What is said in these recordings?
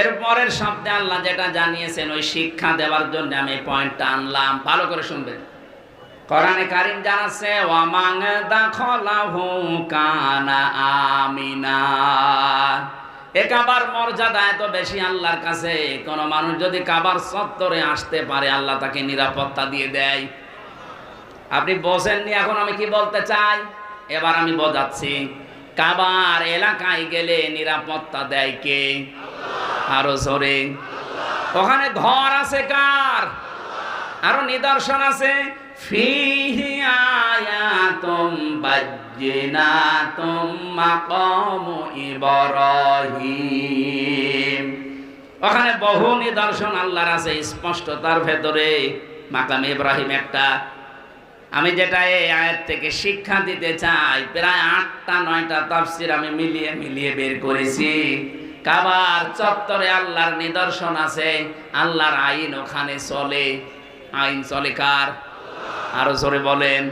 এর পরের শব্দে আল্লাহ যেটা জানিয়েছেন, ওই শিক্ষা দেওয়ার জন্য আমি পয়েন্টটা আনলাম। ভালো করে শুনবেন। কোরআনে কারিম জানাচ্ছে ওয়ামাং দাখলাহু কানা আমিনা। এ মর্যাদা এত বেশি আল্লাহর কাছে। কোন মানুষ যদি কাবার চত্বরে আসতে পারে, আল্লাহ তাকে নিরাপত্তা দিয়ে দেয়। আপনি বোঝেননি, এখন আমি কি বলতে চাই? এবার আমি বোঝাচ্ছি। কাবার এলাকায় গেলে নিরাপত্তা দেয় কে? আরও জোরে। ওখানে ঘর আছে কার? আরও নিদর্শন আছে? ওখানে বহু নিদর্শন আল্লাহর আছে স্পষ্ট তার ভেতরে। মাকাম ইব্রাহিম একটা। আমি যেটা এই আয়াত থেকে শিক্ষা দিতে চাই, প্রায় আটটা, নয়টা তাফসির আমি মিলিয়ে মিলিয়ে বের করেছি। কাবার চত্বরে আল্লাহর নিদর্শন আছে, আল্লাহর আইন ওখানে চলে। আইন চলে কার? আরও জোরে বলেন।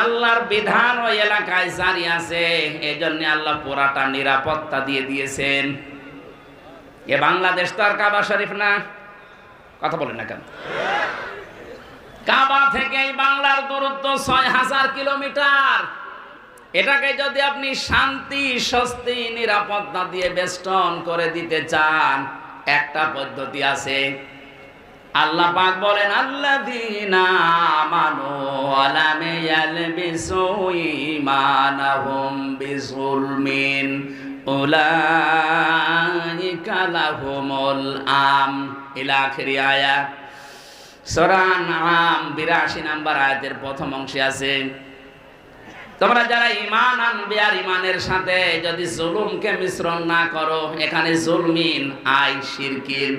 আল্লাহর বিধান ওই এলাকায় জারি আছে এই জন্য আল্লাহ পুরাটা নিরাপত্তা দিয়ে দিয়েছেন। এ বাংলাদেশ তো আর কাবা শরীফ না। কথা বলেন না কেন? কাবা থেকে এই বাংলার দূরত্ব ছয় হাজার কিলোমিটার। এটাকে যদি আপনি শান্তি, স্বস্তি, নিরাপত্তা দিয়ে বেষ্টন করে দিতে চান, একটা পদ্ধতি আছে। আল্লাহ পাক বলেন, আল্লাযীনা আমানু ওয়া লাম ইয়ালবিসু ঈমানাহুম বিজুলমিন উলাইকা লাহুমুল আম। সূরা আম 82 নাম্বার আয়াতের প্রথম অংশে আছে তোমরা যারা ইমান আনবে আর ইমানের সাথে যদি জুলুমকে মিশ্রণ না করো, এখানে জুলমিন, আই, শিরকির।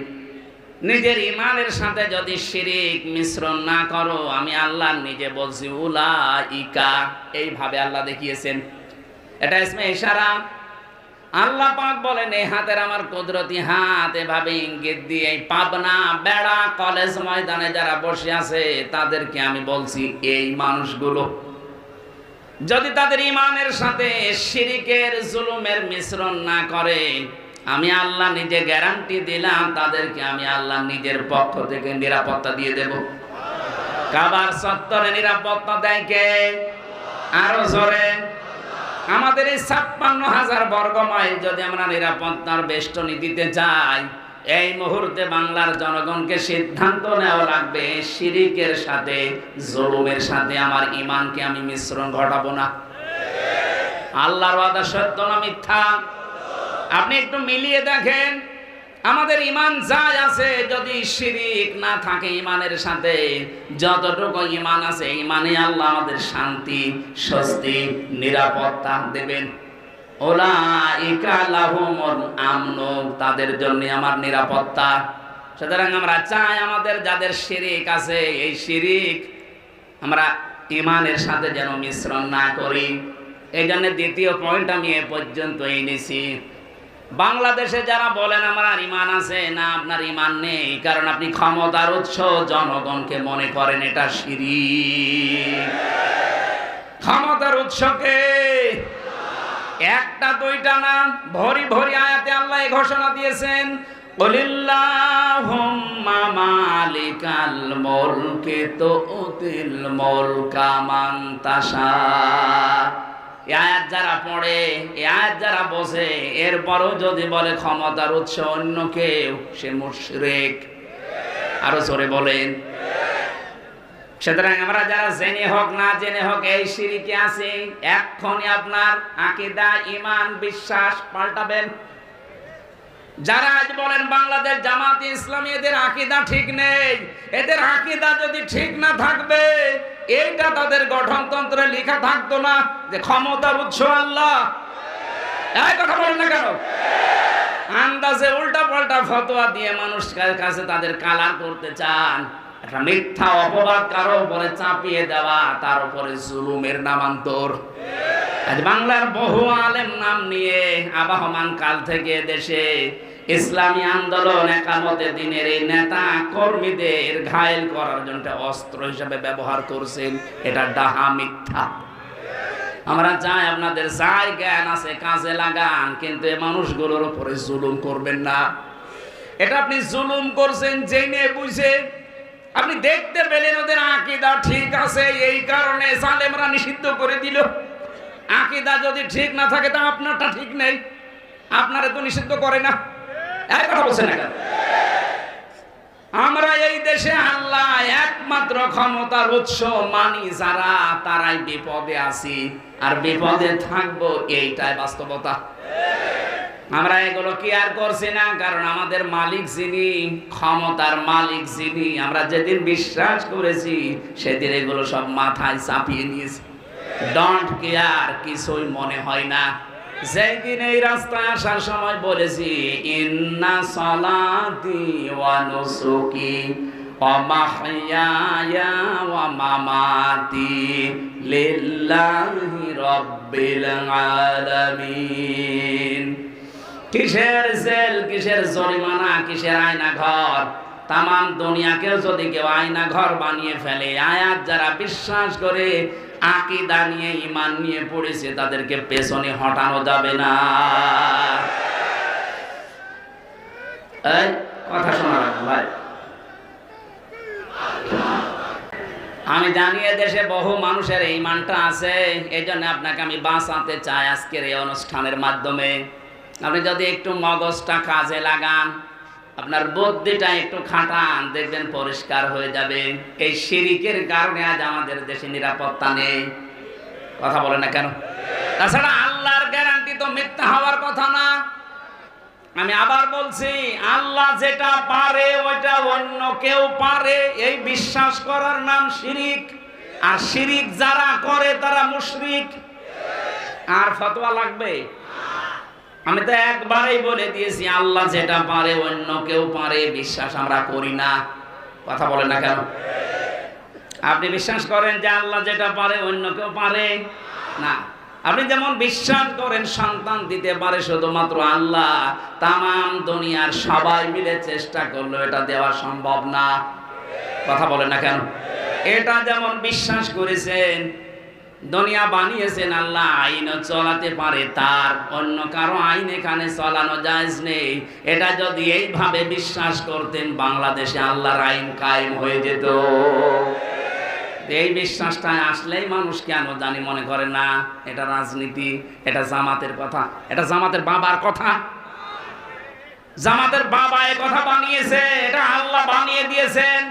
নিজের ইমানের সাথে যদি শিরিক মিশ্রণ না করো, আমি আল্লাহ নিজে বলছি উলা ইকা এইভাবে আল্লাহ দেখিয়েছেন। এটা ইসমে ইশারা। আল্লাহ পাক বলেন, এই হাতের আমার কুদরতি হাত, এভাবে ইঙ্গিত দিয়ে এই পাবনা, বেড়া, কলেজ ময়দানে যারা বসে আছে, তাদেরকে আমি বলছি, এই মানুষগুলো যদি তাদের ইমানের সাথে শিরিকের জুলুমের মিশ্রণ না করে, আমি আল্লাহ নিজে গ্যারান্টি দিলাম, তাদেরকে আমি আল্লাহ নিজের পক্ষ থেকে নিরাপত্তা দিয়ে দেব। কাবার সত্তরে নিরাপত্তা দেয় কে? আরও জোরে। আমাদের এই ছাপ্পান্ন হাজার বর্গ মাইল যদি আমরা নিরাপত্তার বেষ্টনী দিতে চাই এই মুহূর্তে বাংলার জনগণকে সিদ্ধান্ত নেওয়া লাগবে, শিরিকের সাথে, জুলুমের সাথে আমার ইমানকে আমি মিশ্রণ ঘটাবো না। আল্লাহর ওয়াদা সত্য না মিথ্যা? আপনি একটু মিলিয়ে দেখেন, আমাদের ইমান যাই আছে, যদি শিরিক না থাকে ইমানের সাথে, যতটুকু ইমান আছে ইমানে আল্লাহ আমাদের শান্তি, স্বস্তি, নিরাপত্তা দেবেন। তাদের জন্য আমার নিরাপত্তা। সুতরাং আমরা চাই আমাদের যাদের শিরিক আছে, এই শিরিক আমরা ইমানের সাথে যেন মিশ্রণ না করি। এই জন্য দ্বিতীয় পয়েন্ট আমি এ পর্যন্ত এনেছি বাংলাদেশে যারা বলেন আমার ইমান আছে, না, আপনার ইমান নেই, কারণ আপনি ক্ষমতার উৎস, জনগণকে মনে করেন এটা সিঁড়ি ক্ষমতার উৎসকে একটা, দুইটা না, ভরি ভরি আয়াতে আল্লাহ ঘোষণা দিয়েছেন কলিল্লাহুম্মা মালিকাল মুলকি তুতিল মুলকা মান তাশা। যারা পড়ে আয়াত যারা বসে এরপরও যদি বলে ক্ষমতার উৎস অন্য কেউ, সে মুশরিক। আরও জোরে বলেন। সুতরাং আমরা যারা জেনে হোক, না জেনে হোক, এই সিঁড়িতে আছে। এক্ষণে আপনার আকিদা ইমান বিশ্বাস পাল্টাবেন। যারা আজ বলেন, বাংলাদেশ জামাত ইসলামী, এদের আকিদা ঠিক নেই। এদের আকিদা যদি ঠিক না থাকবে, এইটা তাদের গঠনতন্ত্রে লেখা থাকতো না যে ক্ষমতার উৎস আল্লাহ। এই কথা বলেন না কেন? আন্দাজে উল্টা পাল্টা ফতোয়া দিয়ে মানুষ কাছে তাদের কালার করতে চান। একটা মিথ্যা অপবাদ কারও উপরে চাপিয়ে দেওয়া, তার উপরে জুলুমের নামান্তর। আজ বাংলার বহু আলেম নাম নিয়ে আবাহমান কাল থেকে দেশে ইসলামী আন্দোলন একামতে দিনের এই নেতা কর্মীদের ঘায়েল করার জন্য অস্ত্র হিসেবে ব্যবহার করছেন। এটা ডাহা মিথ্যা। আমরা চাই আপনাদের যাই জ্ঞান আছে, কাজে লাগান, কিন্তু এই মানুষগুলোর উপরে জুলুম করবেন না। এটা আপনি জুলুম করছেন, জেনে বুঝে আপনি দেখতে পেলেন ওদের আকিদা ঠিক আছে, এই কারণে সালেমরা নিষিদ্ধ করে দিল। আকিদা যদি ঠিক না থাকে, তা আপনারটা ঠিক নেই। আপনারে তো নিষিদ্ধ করে না। এক কথা বলছেন না আমরা এই দেশে আল্লাহ একমাত্র ক্ষমতার উৎস, মানি যারা, তারাই বিপদে আছি। আর বিপদে থাকব, এইটাই বাস্তবতা। আমরা এগুলো কি আর করছি না? কারণ আমাদের মালিক যিনি, ক্ষমতার মালিক যিনি, আমরা যেদিন বিশ্বাস করেছি, সেদিন এগুলো সব মাথায় চাপিয়ে নিয়েছি। ডন্ট কেয়ার কিছুই মনে হয় না। যেদিন এই রাস্তায় আসার সময় বলেছি, ইন্না সলাতি ওয়া নুসুকি। কিসের কিসের জরিমানা, কিসের আয়না ঘর তাম দুনিয়াকেও যদি কেউ আয়না ঘর বানিয়ে ফেলে, আয়াত যারা বিশ্বাস করে, আকিদা নিয়ে ইমান নিয়ে পড়েছে, তাদেরকে পেছনে হটানো যাবে না। কথা শোনা ভাই। আমি জানি দেশে বহু মানুষের এই মানটা আছে এই জন্য আপনাকে আমি বাঁচাতে চাই আজকের এই অনুষ্ঠানের মাধ্যমে। আপনি যদি একটু মগজটা কাজে লাগান, আপনার বুদ্ধিটা একটু খাটান, দেখবেন পরিষ্কার হয়ে যাবে। এই শিরিকের কারণে আজ আমাদের দেশে নিরাপত্তা নেই। কথা বলে না কেন? তাছাড়া আল্লাহর গ্যারান্টি তো মিথ্যা হওয়ার কথা না। আমি আবার বলছি, আল্লাহ যেটা পারে, ওইটা অন্য কেউ পারে। এই বিশ্বাস করার নাম শিরিক। আর শিরিক যারা করে, তারা মুশরিক। আর ফতোয়া লাগবে? আমি তো একবারেই বলে দিয়েছি, আল্লাহ যেটা পারে, অন্য কেউ পারে, বিশ্বাস আমরা করি না। কথা বলেন না কেন? আপনি বিশ্বাস করেন যে আল্লাহ যেটা পারে, অন্য কেউ পারে? না। আপনি যেমন বিশ্বাস করেন সন্তান দিতে পারে শুধুমাত্র আল্লাহ তাম দুনিয়ার সবাই মিলে চেষ্টা করল এটা দেওয়া সম্ভব না। কথা বলেন না কেন? এটা যেমন বিশ্বাস করেছেন, দুনিয়া বানিয়েছেন আল্লাহ আইন চলাতে পারে, তার অন্য কারও আইন এখানে চলানো জায়েজ নেই। এটা যদি এইভাবে বিশ্বাস করতেন, বাংলাদেশে আল্লাহর আইন কায়েম হয়ে যেত। এই বিশ্বাসটা আসলেই মানুষ কেন জানি মনে করে না? এটা রাজনীতি, এটা জামাতের কথা, এটা জামাতের বাবার কথা। জামাতের বাবা এ কথা বানিয়েছে, এটা আল্লাহ বানিয়ে দিয়েছেন।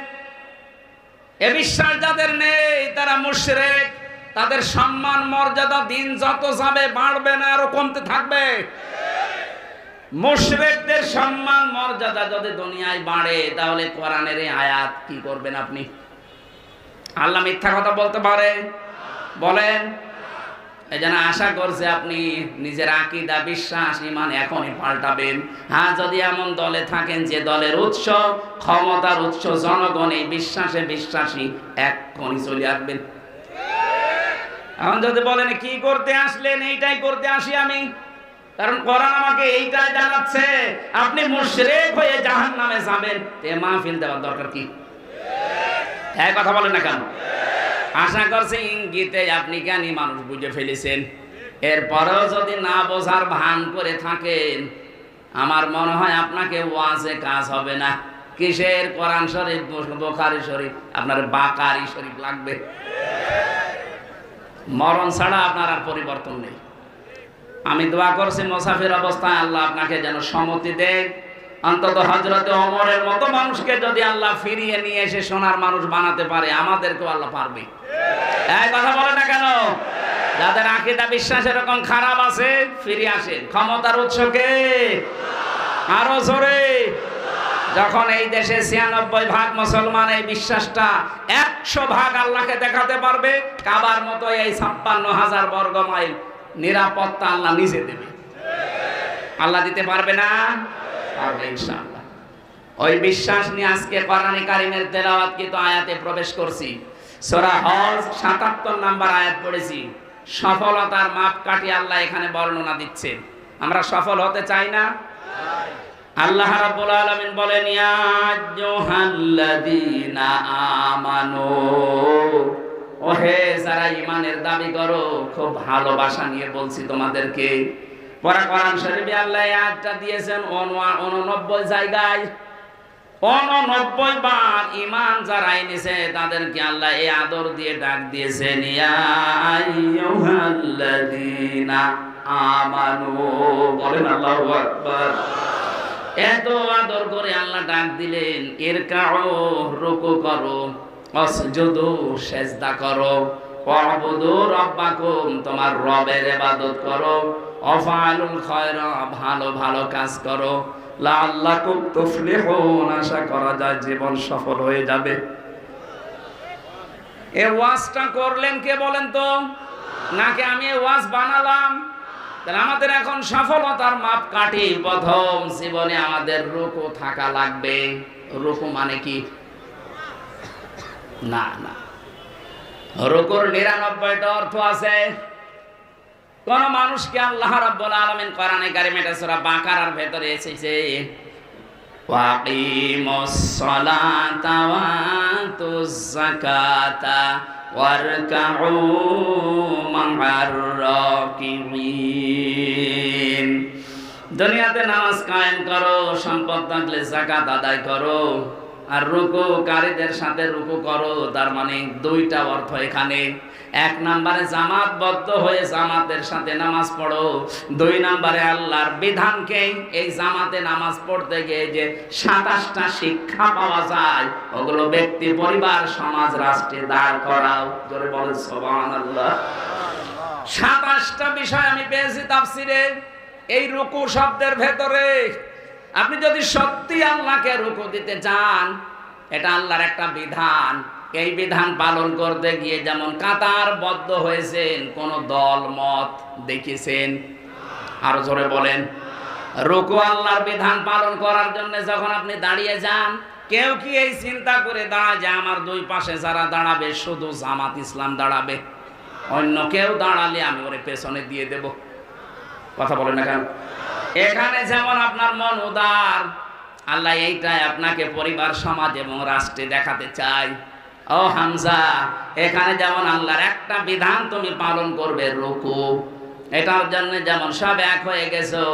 এ বিশ্বাস যাদের নেই, তারা মুশরিক। তাদের সম্মান, মর্যাদা দিন যত যাবে, বাড়বে না, আরও কমতে থাকবে। মুশরিকদের সম্মান, মর্যাদা যদি দুনিয়ায় বাড়ে, তাহলে কোরআনের আয়াত কি করবেন আপনি? আল্লাহ মিথ্যা কথা বলতে পারে? বলেন। এই যেন আশা করছে আপনি নিজের আকিদা, বিশ্বাস, ইমান এখনই পাল্টাবেন। হ্যাঁ যদি এমন দলে থাকেন যে দলের উৎস, ক্ষমতার উৎস, জনগণ এই বিশ্বাসে বিশ্বাসী এক্ষণি চলে আসবেন। এখন যদি বলেন, কি করতে আসলেন? এইটাই করতে আসি আমি। কারণ কোরআন আমাকে এইটাই জানাচ্ছে, আপনি মুশরিক হয়ে জাহান নামে যাবেন। তে মাহফিল দেওয়ার দরকার কি? হ্যাঁ কথা বলেন না কেন? আশা করছে ইঙ্গিতে আপনি জ্ঞানী মানুষ বুঝে ফেলেছেন। এরপরেও যদি না বোঝার ভান করে থাকেন, আমার মনে হয় আপনাকে ওয়াজে কাজ হবে না। কিসের কোরআন শরীফ বোখারি শরীফ? আপনার বাকারি শরীফ লাগবে। মরণ ছাড়া আপনার আর পরিবর্তন নেই। আমি দোয়া করছি মোসাফির অবস্থায় আল্লাহ আপনাকে যেন সম্মতি দেয় অন্তত হজরত অমরের মতো মানুষকে যদি আল্লাহ ফিরিয়ে নিয়ে এসে সোনার মানুষ বানাতে পারে, আমাদেরকেও আল্লাহ পারবে। কথা বলে না কেন? যাদের আকিদা বিশ্বাস এরকম খারাপ আছে, ফিরে আসে ক্ষমতার উৎসকে আরও জোরে। যখন এই দেশে ছিয়ানব্বই ভাগ মুসলমান এই বিশ্বাসটা একশো ভাগ আল্লাহকে দেখাতে পারবে, কাবার মতো এই ছাপ্পান্ন হাজার বর্গ মাইল নিরাপত্তা আল্লাহ নিজে দেবে। আল্লাহ দিতে পারবে না? পারবে ইনশাআল্লাহ। ওই বিশ্বাস নিয়ে আজকে কোরআনে কারিমের তেলাওয়াত কিন্তু আয়াতে প্রবেশ করছি। সূরা হজ 77 নাম্বার আয়াত পড়েছি। সফলতার মাপ কাটি আল্লাহ এখানে বর্ণনা দিচ্ছেন আমরা সফল হতে চাই না? আল্লাহ রাব্বুল আলামিন বলেন, ইয়া আইয়ুহাল্লাযীনা আমানু। ওহে, যারা ইমানের দাবি করো, খুব ভালোবাসা নিয়ে বলছি তোমাদেরকে। শরীফে আল্লাহ আয়াতটা দিয়েছেন জায়গায়। বার ইমান যারা এনেছে, তাদেরকে আল্লাহ এই আদর দিয়ে ডাক দিয়েছেন এত আদর করে আল্লাহ ডাক দিলেন এর কাও রুকু করো, অসজুদু, সেজদা করো, ওয়াবুদু রাব্বাকুম, তোমার রবের ইবাদত করো। অফালুল খয়রা, ভালো ভালো কাজ করো। লাআল্লাকুম তুফলিহুন, আশা করা যায় জীবন সফল হয়ে যাবে। এ ওয়াজটা করলেন কে বলেন তো? নাকি আমি এ ওয়াজ বানালাম? তাহলে আমাদের এখন সফলতার মাপ কাঠি প্রথম জীবনে আমাদের রুকু থাকা লাগবে। রুকু মানে কি? না না। রুকুর নিরানব্বইটা অর্থ আছে। কোন মানুষকে আল্লাহ রাব্বুল আলামিন কোরআনে কারিমে এটা সূরা বাকারার ভেতরে এসেছে, ওয়াকিমুস সালাতা ওয়া আতুজ যাকাতা ওয়ারকাউ মা'আর রাকিবিন দুনিয়াতে নামাজ কায়েম করো, সম্পদ থাকলে যাকাত আদায় করো। আর রুকু কারীদের সাথে রুকু করো, তার মানে দুইটা অর্থ এখানে। এক নম্বরে জামাতবদ্ধ হয়ে জামাতের সাথে নামাজ পড়ো, দুই নম্বরে আল্লাহর বিধানকে এই জামাতে নামাজ পড়তে গিয়ে যে সাতাশটা শিক্ষা পাওয়া যায়, ওগুলো ব্যক্তি, পরিবার, সমাজ, রাষ্ট্রে দাঁড় করাও। জোরে বলে সবান আল্লাহ সাতাশটা বিষয় আমি পেয়েছি তাফসিরে। এই রুকু শব্দের ভেতরে আপনি যদি সত্যি আল্লাহকে রুকু দিতে চান, এটা আল্লাহর একটা বিধান। এই বিধান পালন করতে গিয়ে যেমন কাতার বদ্ধ হয়েছেন, কোন দল, মত দেখেছেন? আরও জোরে বলেন। রুকু আল্লাহর বিধান পালন করার জন্য যখন আপনি দাঁড়িয়ে যান, কেউ কি এই চিন্তা করে দাঁড়ায় যে আমার দুই পাশে যারা দাঁড়াবে, শুধু জামাত ইসলাম দাঁড়াবে? অন্য কেউ দাঁড়ালে আমি ওরে পেছনে দিয়ে দেব। কথা বলেন না কেন? এখানে যেমন আপনার মন উদার, আল্লাহ এইটাই আপনাকে পরিবার, সমাজ এবং রাষ্ট্রে দেখাতে চাই ও হামজা, এখানে যেমন আল্লাহর একটা বিধান তুমি পালন করবে, রুকু। এটার জন্য যেমন সব এক হয়ে গেছো,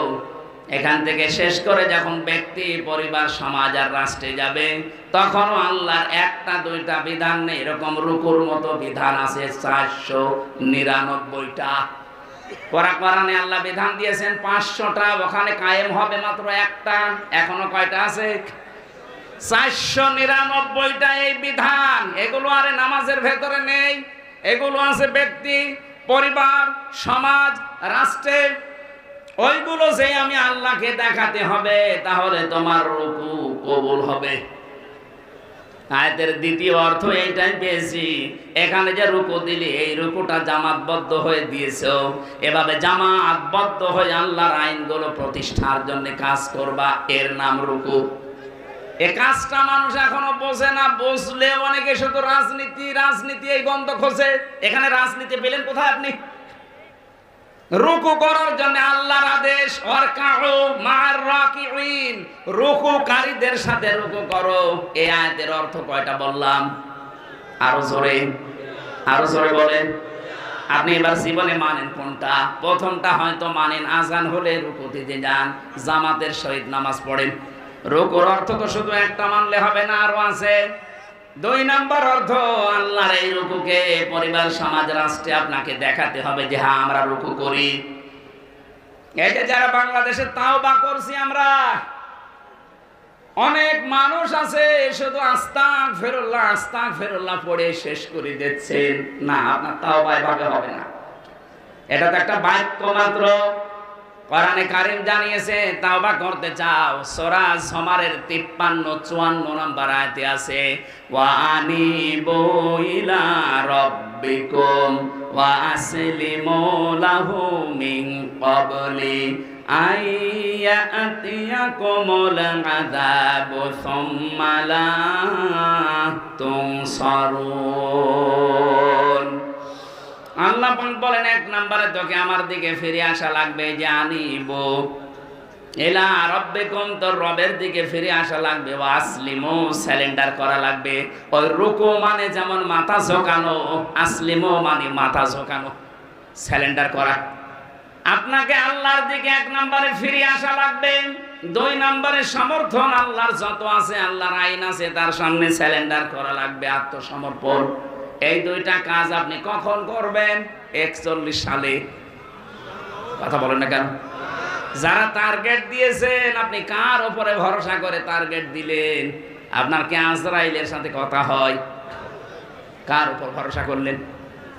এখান থেকে শেষ করে যখন ব্যক্তি, পরিবার, সমাজ আর রাষ্ট্রে যাবে, তখনও আল্লাহর একটা, দুইটা বিধান নেই। এরকম রুকুর মতো বিধান আছে চারশো নিরানব্বইটা। পরা আল্লাহ বিধান দিয়েছেন, পাঁচশোটা, ওখানে কায়েম হবে মাত্র একটা, এখনও কয়টা আছে? চারশো নিরানব্বইটা এই বিধান, এগুলো আরে নামাজের ভেতরে নেই, এগুলো আছে ব্যক্তি, পরিবার, সমাজ, রাষ্ট্রে, ওইগুলো যে আমি আল্লাহকে দেখাতে হবে, তাহলে তোমার রুকু কবুল হবে। আয়াতের দ্বিতীয় অর্থ এইটাই পেয়েছি। এখানে যে রুকু দিলি, এই রুকুটা জামাতবদ্ধ হয়ে দিয়েছ। এভাবে জামাতবদ্ধ হয়ে আল্লাহর আইনগুলো প্রতিষ্ঠার জন্য কাজ করবা, এর নাম রুকু। এ কাজটা মানুষ এখনও বোঝে না বুঝলে অনেকে শুধু রাজনীতি রাজনীতি এই গন্ধ খোঁজে। এখানে রাজনীতি পেলেন কোথায় আপনি? রুকু করার জন্য আল্লাহর আদেশ রুকুকারীদের সাথে রুকু করো। এই আয়াতের অর্থ কয়টা বললাম? আরও জোরে আরও জোরে বলেন। আপনি এবার জীবনে মানেন কোনটা? প্রথমটা হয়তো মানেন আজান হলে রুকু দিতে যান, জামাতের সহিত নামাজ পড়েন। রুকুর অর্থ তো শুধু একটা মানলে হবে না, আরও আছে। দুই নাম্বার অর্থ, আল্লাহর এই রুকুকে পরিবার, সমাজ, রাষ্ট্রে আপনাকে দেখাতে হবে যে হ্যাঁ আমরা রুকু করি। এই যে যারা বাংলাদেশে তাও বা করছি আমরা, অনেক মানুষ আছে, শুধু আস্তাক ফেরুল্লাহ আস্তাক ফেরুল্লাহ পড়ে শেষ করে দিচ্ছেন। না, আপনার তাও বা এভাবে হবে না। এটা তো একটা বাক্য মাত্র কোরআনে কারিম জানিয়েছে, তাওবা করতে চাও। সূরা জমারের 53 54 নম্বর আয়াতে আছে ওয়া আনিবু ইলা রাব্বিকুম ওয়া আসলিমু লাহু মিন ক্বাবলি আইয়াতিয়াকুমুল আযাবু সুম্মা লা তুনসারুন। আল্লাহ বলেন, এক নম্বরে তোকে আমার দিকে ফিরে আসা লাগবে যে আনিব এলা রব্বেকুম, তোর রবের দিকে ফিরে আসা লাগবে আসলিমো স্যালেন্ডার করা লাগবে। ওই রুকু মানে যেমন মাথা ঝোকানো, আসলিমো মানে মাথা স্যালেন্ডার করা। আপনাকে আল্লাহর দিকে এক নম্বরে ফিরে আসা লাগবে, দুই নম্বরে সমর্থন, আল্লাহর যত আছে, আল্লাহর আইন আছে, তার সামনে স্যালেন্ডার করা লাগবে, আত্মসমর্পণ। এই দুইটা কাজ আপনি কখন করবেন? একচল্লিশ সালে। কথা বলেন না কেন? যারা টার্গেট দিয়েছেন, আপনি কার উপরে ভরসা করে টার্গেট দিলেন? আপনার কি আজরাইলের সাথে কথা হয়? কার উপর ভরসা করলেন?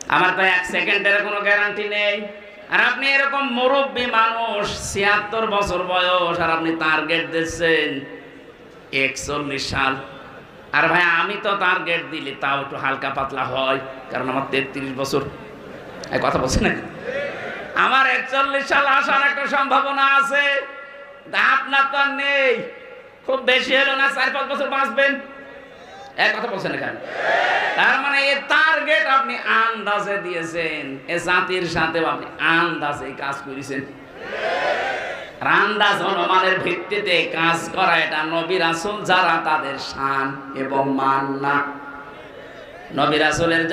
আমার তো এক সেকেন্ডের কোনো গ্যারান্টি নেই। আর আপনি এরকম মুরব্বী মানুষ, ছিয়াত্তর বছর বয়স, আর আপনি টার্গেট দিচ্ছেন একচল্লিশ সাল। আর ভাই, আমি তো তার গেট দিলে তাও একটু হালকা পাতলা হয়, কারণ আমার তেত্রিশ বছর। এই কথা বলছে না আমার একচল্লিশ সাল আসার একটা সম্ভাবনা আছে। আপনার তো আর নেই। খুব বেশি হলো না, চার পাঁচ বছর বাঁচবেন। এক কথা বলছেন এখানে। তার মানে এ টার্গেট আপনি আন্দাজে দিয়েছেন, এ জাতির সাথে আপনি আন্দাজে কাজ করেছেন। আর আন্দাজ অনুমানের ভিত্তিতে কাজ করা এটা যারা তাদের শান এবং মান না।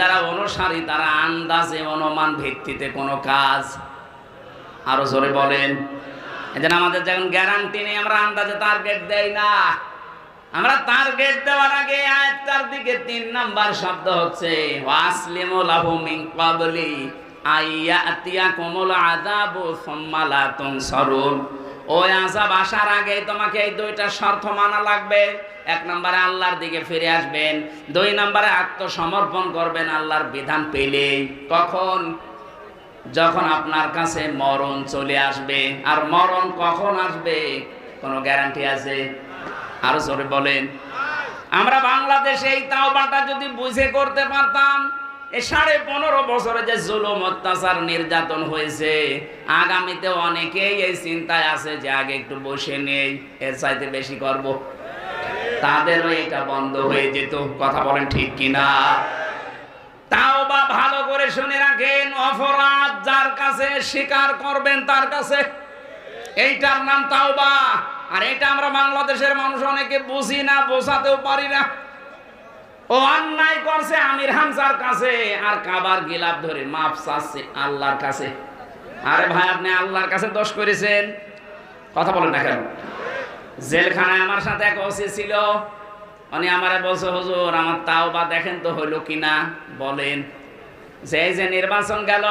যারা অনুসারী, তারা আন্দাজে অনুমান ভিত্তিতে কোনো কাজ আরও জোরে বলেন। এজন্য আমাদের যখন গ্যারান্টি নেই, আমরা আন্দাজে টার্গেট দেই না। আমরা টার্গেট দেওয়ার আগে আয়াতটার দিকে তিন নাম্বার শব্দ হচ্ছে, ওয়াসলিমু লাহু মিন আইয়াতিয়াকুমুল আযাবু সুম্মা লা তুনসারুন। ওই আযাব, আসার আগে তোমাকে এই দুইটা শর্ত মানা লাগবে। এক নম্বরে আল্লাহর দিকে ফিরে আসবেন, দুই নম্বরে আত্মসমর্পণ করবেন আল্লাহর বিধান পেলে। কখন? যখন আপনার কাছে মরণ চলে আসবে। আর মরণ কখন আসবে? কোনো গ্যারান্টি আছে? আরও জোরে বলেন। আমরা বাংলাদেশে এই তাওবাটা যদি বুঝে করতে পারতাম সাড়ে পনেরো বছরে যে জুলুম, অত্যাচার, নির্যাতন হয়েছে, আগামীতে অনেকেই এই চিন্তায় আছে যে আগে একটু বসে নেই, এর চাইতে বেশি করব। তাদেরও এটা বন্ধ হয়ে যেত, কথা বলেন ঠিক কিনা? তাও বা ভালো করে শুনে রাখেন, অপরাধ যার কাছে স্বীকার করবেন তার কাছে। এইটার নাম তাওবা। আর এটা আমরা বাংলাদেশের মানুষ অনেকে বুঝি না, বোঝাতেও পারি না। ও অন্যায় করছে আমির হামজার কাছে, আর কাবার গিলাপ ধরে মাপ চাচ্ছে আল্লাহর কাছে। আরে ভাই, আপনি আল্লাহর কাছে দোষ করেছেন। কথা বলেন না কেন? জেলখানায় আমার সাথে এক ওসি ছিল, উনি আমারে বলছে, হুজুর, আমার তাও বা দেখেন তো হইল কিনা? বলেন, যে যে নির্বাচন গেল,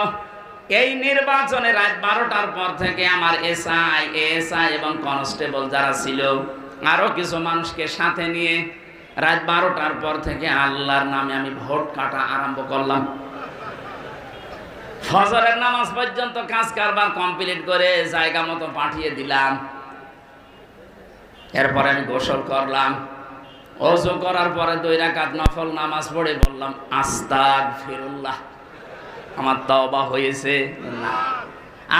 এই নির্বাচনে রাত বারোটার পর থেকে আমার এসআই, এএসআই এবং কনস্টেবল যারা ছিল, আরও কিছু মানুষকে সাথে নিয়ে রাত বারোটার পর থেকে আল্লাহর নামে আমি ভোট কাটা আরম্ভ করলাম। ফজরের নামাজ পর্যন্ত কাজ কারবার কমপ্লিট করে জায়গা মতো পাঠিয়ে দিলাম। এরপরে আমি গোসল করলাম। অজু করার পরে দুই রাকাত নফল নামাজ পড়ে বললাম আস্তাক ফিরুল্লাহ আমার তওবা হয়েছে। না,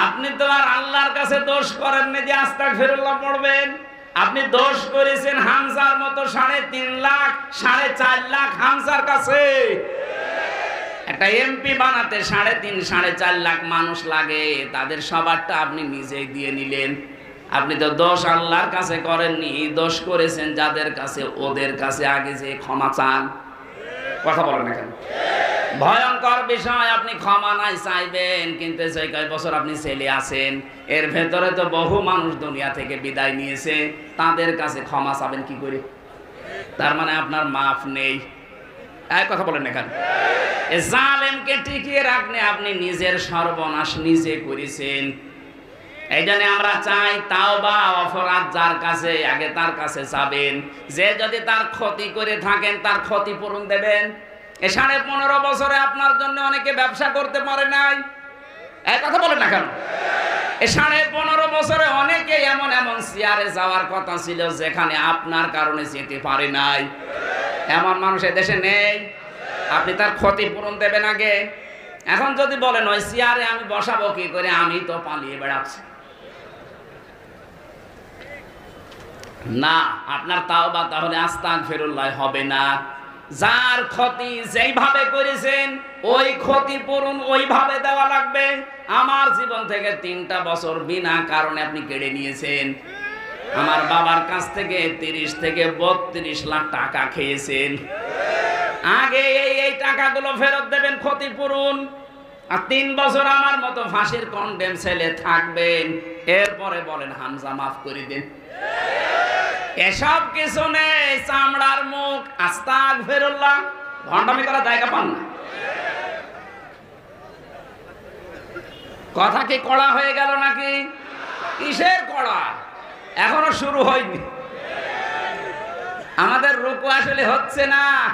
আপনি তো আর আল্লাহর কাছে দোষ করেন না যে আস্তাক ফিরুল্লাহ পড়বেন। আপনি দোষ করেছেন হামজার মতো সাড়ে তিন লাখ, সাড়ে চার লাখ হামজার কাছে। একটা এমপি বানাতে সাড়ে তিন, সাড়ে চার লাখ মানুষ লাগে, তাদের সবারটা আপনি নিজেই দিয়ে নিলেন। আপনি তো দোষ আল্লাহর কাছে করেননি দোষ করেছেন যাদের কাছে, ওদের কাছে আগে যে ক্ষমা চান। কথা বলেন না কেন? ভয়ঙ্কর বিষয়, আপনি ক্ষমা নাই চাইবেন, কিন্তু সেই কয় বছর আপনি ছেলে আছেন, এর ভেতরে তো বহু মানুষ দুনিয়া থেকে বিদায় নিয়েছে, তাদের কাছে ক্ষমা চাবেন কি করে? তার মানে আপনার মাফ নেই। এক কথা বলেন এখানে জালেমকে টিকিয়ে রাখলে আপনি নিজের সর্বনাশ নিজে করেছেন এই জন্য আমরা চাই তাও বা অপরাধ যার কাছে, আগে তার কাছে যাবেন। যে যদি তার ক্ষতি করে থাকেন, তার ক্ষতিপূরণ দেবেন। এ সাড়ে পনেরো বছরে আপনার জন্য অনেকে ব্যবসা করতে পারে নাই। কথা বলেন না কেন? এ সাড়ে পনেরো বছরে অনেকে এমন এমন চেয়ারে যাওয়ার কথা ছিল যেখানে আপনার কারণে যেতে পারে নাই। এমন মানুষ দেশে নেই। আপনি তার ক্ষতিপূরণ দেবেন আগে। এখন যদি বলেন, ওই চেয়ারে আমি বসাবো কি করে? আমি তো পালিয়ে বেড়াচ্ছি। না, আপনার তাও বা তাহলে আস্তাক ফেরুল্লাহ হবে না। যার ক্ষতি যেইভাবে করেছেন, ওই ক্ষতিপূরণ ওইভাবে দেওয়া লাগবে। আমার জীবন থেকে তিনটা বছর বিনা কারণে আপনি কেড়ে নিয়েছেন। আমার বাবার কাছ থেকে তিরিশ থেকে বত্রিশ লাখ টাকা খেয়েছেন। আগে এই এই টাকাগুলো ফেরত দেবেন ক্ষতিপূরণ আর তিন বছর আমার মতো ফাঁসির কন্ডেম ছেলে থাকবেন। এরপরে বলেন, হামজা মাফ করে দিন। এসব কিছু নেই, চামড়ার মুখ, আস্তাক ফেরুল্লাহ। ভণ্ডামি করা জায়গা পান না। কথা কি কড়া হয়ে গেল নাকি? কিসের কড়া? এখনও শুরু হয়নি। আমাদের রুকু আসলে হচ্ছে না।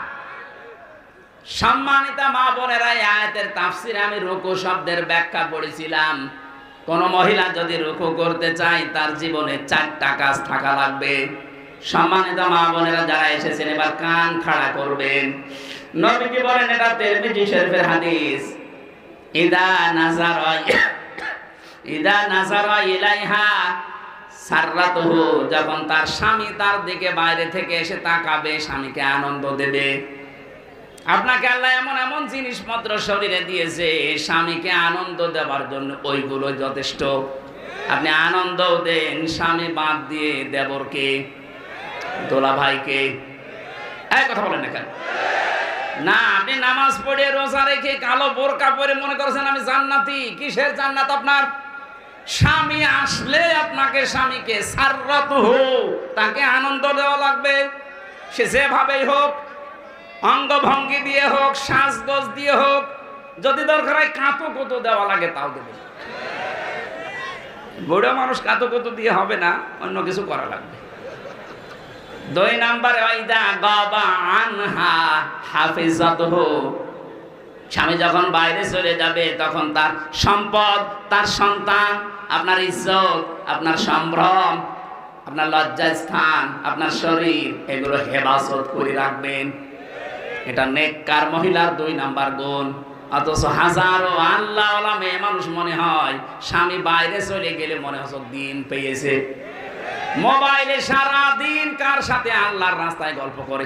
সম্মানিতা মা বোনেরা আয়াতের তাফসিরে আমি রুকু শব্দের ব্যাখ্যা পড়েছিলাম। কোন মহিলা যদি রুকু করতে চায়, তার জীবনে চারটা কাজ থাকা লাগবে। সম্মানিত মা বোনেরা যারা এসেছেন, এবার কান খাড়া করবেন। নবীজি বলেন, এটা তিরমিজি শরীফের হাদিস। ইদা নাজারা ইদা নাজারা ইলাইহা সাররাতুহু, যখন তার স্বামী তার দিকে বাইরে থেকে এসে তাকাবে, স্বামীকে আনন্দ দেবে। আপনাকে আল্লাহ এমন এমন জিনিসপত্র শরীরে দিয়েছে, স্বামীকে আনন্দ দেওয়ার জন্য ওইগুলো যথেষ্ট। আপনি আনন্দও দেন, স্বামী বাদ দিয়ে দেবরকে দোলা ভাইকে এই কথা বলেন না কেন? না, আপনি নামাজ পড়ে রোজা রেখে কালো বোরকা পরে মনে করছেন আমি জান্নাতি, কিসের জান্নাত আপনার? স্বামী আসলে আপনাকে স্বামীকে সাররত হোক, তাকে আনন্দ দেওয়া লাগবে, সে যেভাবেই হোক অঙ্গভঙ্গি দিয়ে হোক, সাজগোজ দিয়ে হোক, যদি দরকার হয় কাঁতো কুতো দেওয়া লাগে, তাও দেবে। বুড়ো মানুষ কাঁতো কুতো দিয়ে হবে না, অন্য কিছু করা লাগবে। দুই নাম্বারে ওইদা গবা আনহা হাফিজাতহু। স্বামী যখন বাইরে চলে যাবে, তখন তার সম্পদ, তার সন্তান, আপনার ইজ্জত, আপনার সম্ভ্রম, আপনার লজ্জাস্থান, আপনার শরীর, এগুলো হেফাজত করে রাখবেন। এটা নেককার মহিলার দুই নাম্বার গুণ। অথচ হাজারো আল্লাহ মেয়ে মানুষ মনে হয় স্বামী বাইরে চলে গেলে মনে হচ্ছে দিন পেয়েছে। মোবাইলে সারা দিন কার সাথে আল্লাহর রাস্তায় গল্প করে?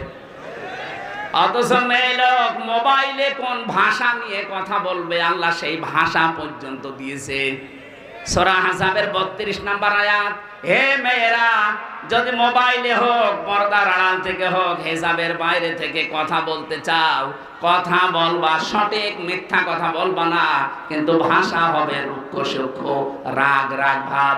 অথচ মেয়ে লোক মোবাইলে কোন ভাষা নিয়ে কথা বলবে, আল্লাহ সেই ভাষা পর্যন্ত দিয়েছে। সোরা হাসাবের বত্রিশ নাম্বার আয়াত হে মেয়েরা, যদি মোবাইলে হোক, পর্দার আড়াল থেকে হোক, হেসাবের বাইরে থেকে কথা বলতে চাও, কথা বলবা সঠিক, মিথ্যা কথা বলবা না, কিন্তু ভাষা হবে রুক্ষ সূক্ষ্ম, রাগ রাগ, ভাব।